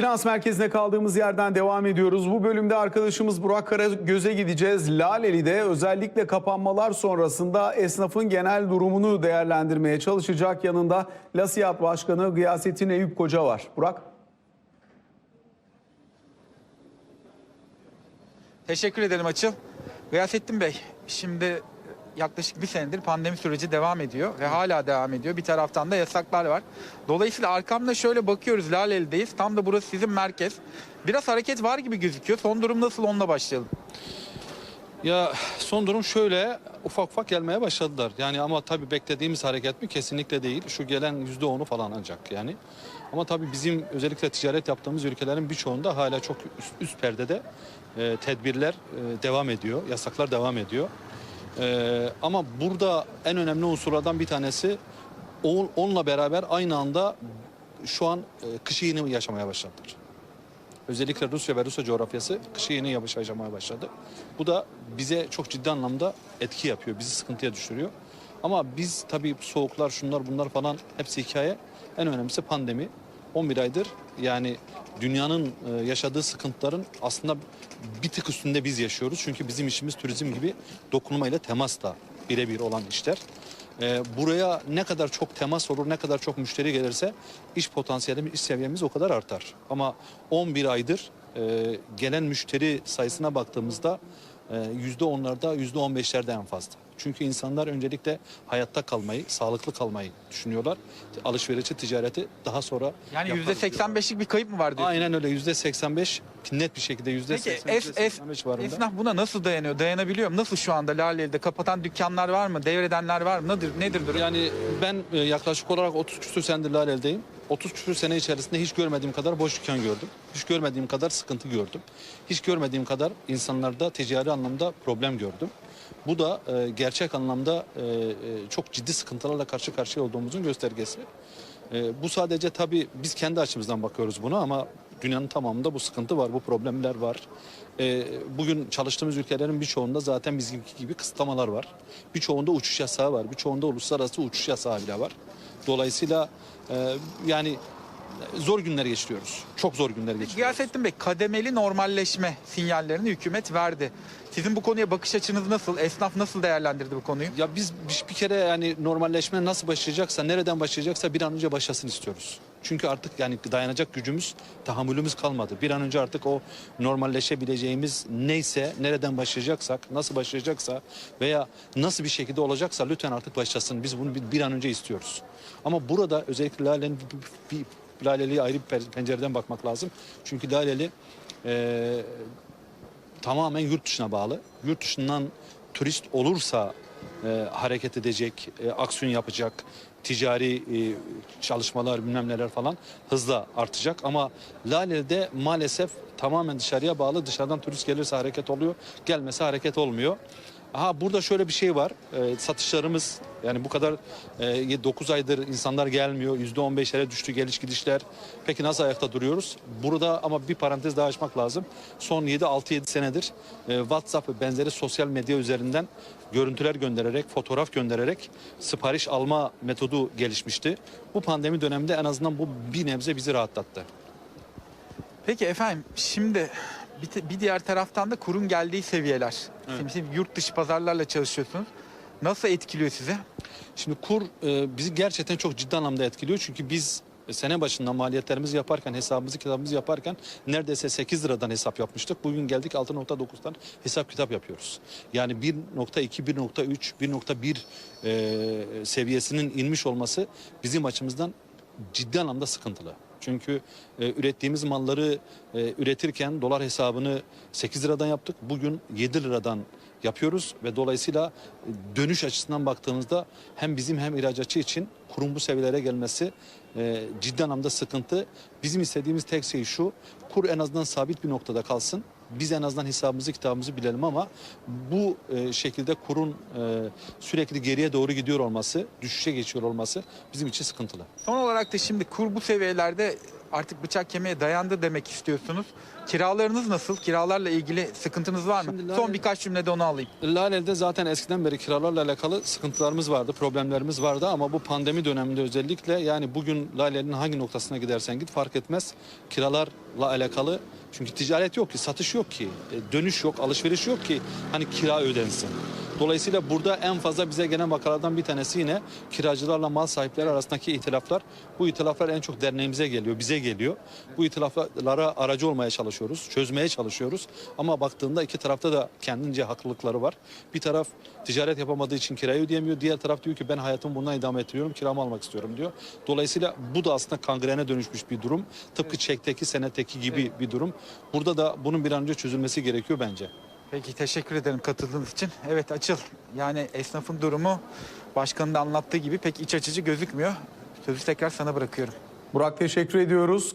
Finans merkezine kaldığımız yerden devam ediyoruz. Bu bölümde arkadaşımız Burak Karagöz'e gideceğiz. Laleli'de özellikle kapanmalar sonrasında esnafın genel durumunu değerlendirmeye çalışacak. Yanında Lasiyat Başkanı Gıyasettin Eyüp Koca var. Burak. Teşekkür ederim Açıl. Gıyasettin Bey, şimdi yaklaşık bir senedir pandemi süreci devam ediyor ve hala devam ediyor. Bir taraftan da yasaklar var. Dolayısıyla arkamda şöyle bakıyoruz Laleli'deyiz. Tam da burası sizin merkez. Biraz hareket var gibi gözüküyor. Son durum nasıl onunla başlayalım. Ya son durum şöyle ufak ufak gelmeye başladılar. Yani ama tabii beklediğimiz hareket mi? Kesinlikle değil. Şu gelen yüzde onu falan ancak yani. Ama tabii bizim özellikle ticaret yaptığımız ülkelerin birçoğunda hala çok üst, üst perdede e, tedbirler e, devam ediyor. Yasaklar devam ediyor. E, ama burada en önemli unsurlardan bir tanesi o- onunla beraber aynı anda şu an e, kışı yeni yaşamaya başladılar. Özellikle Rusya ve Rusya coğrafyası kışı yeni yaşamaya başladı. Bu da bize çok ciddi anlamda etki yapıyor. Bizi sıkıntıya düşürüyor. Ama biz tabii soğuklar, şunlar bunlar falan hepsi hikaye. En önemlisi pandemi. 11 aydır yani dünyanın e, yaşadığı sıkıntıların aslında bir tık üstünde biz yaşıyoruz. Çünkü bizim işimiz turizm gibi dokunmayla temasla birebir olan işler. Ee, buraya ne kadar çok temas olur, ne kadar çok müşteri gelirse iş potansiyelimiz, iş seviyemiz o kadar artar. Ama 11 aydır e, gelen müşteri sayısına baktığımızda e, yüzde onlarda, yüzde on beşlerde en fazla. Çünkü insanlar öncelikle hayatta kalmayı, sağlıklı kalmayı düşünüyorlar. Alışverişi, ticareti daha sonra Yani diyorlar. %85'lik bir kayıp mı var diyorsunuz? Aynen öyle yüzde 85 net bir şekilde yüzde Peki 80, es, yüzde es, 85 civarında. esnaf buna nasıl dayanıyor? Dayanabiliyor mu? Nasıl şu anda Laleli'de kapatan dükkanlar var mı? Devredenler var mı? Nedir, nedir durum? Yani ben e, yaklaşık olarak 30 küsur senedir Laleli'deyim. 30 küsur sene içerisinde hiç görmediğim kadar boş dükkan gördüm. Hiç görmediğim kadar sıkıntı gördüm. Hiç görmediğim kadar insanlarda ticari anlamda problem gördüm. Bu da e, gerçek anlamda e, e, çok ciddi sıkıntılarla karşı karşıya olduğumuzun göstergesi. E, bu sadece tabii biz kendi açımızdan bakıyoruz buna ama dünyanın tamamında bu sıkıntı var, bu problemler var. E, bugün çalıştığımız ülkelerin birçoğunda zaten bizim gibi kısıtlamalar var. Birçoğunda uçuş yasağı var, birçoğunda uluslararası uçuş yasağı bile var. Dolayısıyla e, yani zor günler geçiriyoruz. Çok zor günler geçiriyoruz. Gıyasettin Bey kademeli normalleşme sinyallerini hükümet verdi. Sizin bu konuya bakış açınız nasıl? Esnaf nasıl değerlendirdi bu konuyu? Ya biz bir- kere yani normalleşme nasıl başlayacaksa, nereden başlayacaksa bir an önce başlasın istiyoruz. Çünkü artık yani dayanacak gücümüz, tahammülümüz kalmadı. Bir an önce artık o normalleşebileceğimiz neyse, nereden başlayacaksak, nasıl başlayacaksa veya nasıl bir şekilde olacaksa lütfen artık başlasın. Biz bunu bir, bir an önce istiyoruz. Ama burada özellikle Lale'nin bir, bir, Laleli'ye ayrı bir pen- pencereden bakmak lazım. Çünkü Laleli eee tamamen yurt dışına bağlı. Yurt dışından turist olursa e, hareket edecek, e, aksiyon yapacak, ticari e, çalışmalar bilmem neler falan hızla artacak. Ama Laleli'de maalesef tamamen dışarıya bağlı. Dışarıdan turist gelirse hareket oluyor, gelmese hareket olmuyor. Aha burada şöyle bir şey var. E, satışlarımız yani bu kadar e, 9 aydır insanlar gelmiyor. %15'lere düştü geliş gidişler. Peki nasıl ayakta duruyoruz? Burada ama bir parantez daha açmak lazım. Son 7-6-7 senedir e, WhatsApp ve benzeri sosyal medya üzerinden görüntüler göndererek, fotoğraf göndererek sipariş alma metodu gelişmişti. Bu pandemi döneminde en azından bu bir nebze bizi rahatlattı. Peki efendim şimdi bir, diğer taraftan da kurun geldiği seviyeler. Şimdi siz yurt dışı pazarlarla çalışıyorsunuz. Nasıl etkiliyor sizi? Şimdi kur e, bizi gerçekten çok ciddi anlamda etkiliyor. Çünkü biz e, sene başında maliyetlerimizi yaparken, hesabımızı kitabımızı yaparken neredeyse 8 liradan hesap yapmıştık. Bugün geldik 6.9'dan hesap kitap yapıyoruz. Yani 1.2, 1.3, 1.1 e, seviyesinin inmiş olması bizim açımızdan ciddi anlamda sıkıntılı. Çünkü e, ürettiğimiz malları e, üretirken dolar hesabını 8 liradan yaptık. Bugün 7 liradan yapıyoruz ve dolayısıyla e, dönüş açısından baktığımızda hem bizim hem ihracatçı için kurum bu seviyelere gelmesi e, ciddi anlamda sıkıntı. Bizim istediğimiz tek şey şu, kur en azından sabit bir noktada kalsın. Biz en azından hesabımızı kitabımızı bilelim ama bu e, şekilde kurun e, sürekli geriye doğru gidiyor olması, düşüşe geçiyor olması bizim için sıkıntılı. Son olarak da şimdi kur bu seviyelerde artık bıçak kemiğe dayandı demek istiyorsunuz. Kiralarınız nasıl? Kiralarla ilgili sıkıntınız var mı? Şimdi Lale- Son birkaç cümlede onu alayım. Laleli'de zaten eskiden beri kiralarla alakalı sıkıntılarımız vardı, problemlerimiz vardı ama bu pandemi döneminde özellikle yani bugün Laleli'nin hangi noktasına gidersen git fark etmez kiralarla alakalı çünkü ticaret yok ki, satış yok ki, e, dönüş yok, alışveriş yok ki hani kira ödensin. Dolayısıyla burada en fazla bize gelen vakalardan bir tanesi yine kiracılarla mal sahipleri arasındaki itilaflar. Bu itilaflar en çok derneğimize geliyor, bize geliyor. Bu itilaflara aracı olmaya çalışıyoruz, çözmeye çalışıyoruz. Ama baktığında iki tarafta da kendince haklılıkları var. Bir taraf ticaret yapamadığı için kirayı ödeyemiyor. Diğer taraf diyor ki ben hayatımı bundan idame ettiriyorum, kiramı almak istiyorum diyor. Dolayısıyla bu da aslında kangrene dönüşmüş bir durum. Tıpkı çekteki, senetteki gibi bir durum. Burada da bunun bir an önce çözülmesi gerekiyor bence. Peki teşekkür ederim katıldığınız için. Evet Açıl yani esnafın durumu başkanın da anlattığı gibi pek iç açıcı gözükmüyor. Sözü tekrar sana bırakıyorum. Burak teşekkür ediyoruz.